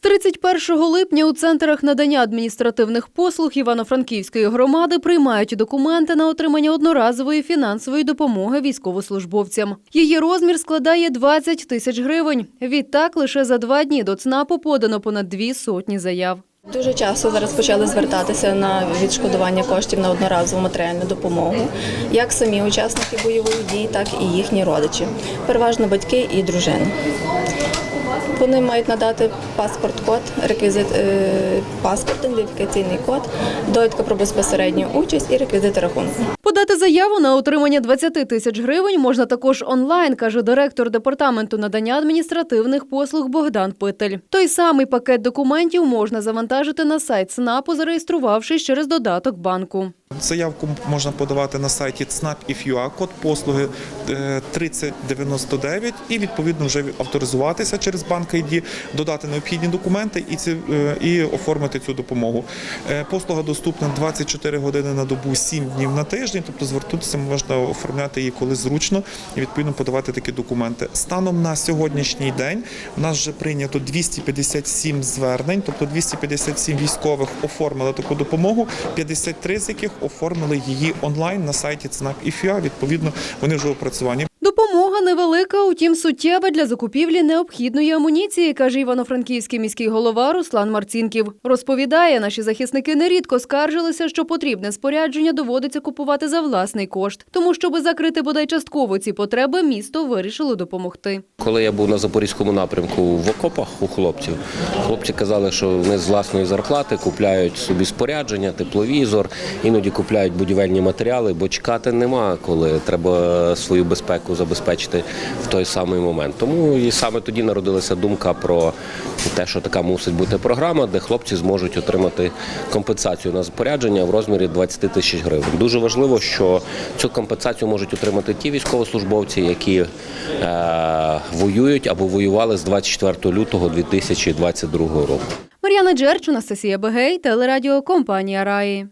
З 31 липня у центрах надання адміністративних послуг Івано-Франківської громади приймають документи на отримання одноразової фінансової допомоги військовослужбовцям. Її розмір складає 20 тисяч гривень. Відтак лише за два дні до ЦНАПу подано понад дві сотні заяв. Дуже часто зараз почали звертатися на відшкодування коштів на одноразову матеріальну допомогу, як самі учасники бойових дій, так і їхні родичі, переважно батьки і дружини. Вони мають надати паспорт-код, реквізит е, паспорт, ідентифікаційний код, довідка про безпосередню участь і реквізити рахунку. Подати заяву на отримання 20 тисяч гривень можна також онлайн, каже директор департаменту надання адміністративних послуг Богдан Питель. Той самий пакет документів можна завантажити на сайт СНАПу, зареєструвавшись через додаток банку. Заявку можна подавати на сайті ЦНАП IFUA, код послуги е, 3099 і відповідно вже авторизуватися через банк ID, додати необхідні документи і ці е, і оформити цю допомогу. Е, Послуга доступна 24 години на добу, 7 днів на тиждень. Тобто звертатися можна оформляти її коли зручно і відповідно подавати такі документи. Станом на сьогоднішній день у нас вже прийнято 257 звернень, тобто 257 військових оформили таку допомогу, 53 з яких оформили її онлайн на сайті ЦНАП і ФІА. Відповідно, вони вже опрацювані. Невелика, утім суттєва для закупівлі необхідної амуніції, каже івано-франківський міський голова Руслан Марцінків. Розповідає, наші захисники нерідко скаржилися, що потрібне спорядження доводиться купувати за власний кошт. Тому, щоби закрити бодай частково ці потреби, місто вирішило допомогти. Коли я був на запорізькому напрямку в окопах у хлопців, хлопці казали, що вони з власної зарплати купляють собі спорядження, тепловізор, іноді купляють будівельні матеріали, бо чекати нема, коли треба свою безпеку забезпечити в той самий момент. Тому і саме тоді народилася думка про те, що така мусить бути програма, де хлопці зможуть отримати компенсацію на спорядження в розмірі 20 тисяч гривень. Дуже важливо, що цю компенсацію можуть отримати ті військовослужбовці, які е, воюють або воювали з 24 лютого 2022 року. Мар'яна Джерч, Анастасія Бегей, телерадіокомпанія Раї.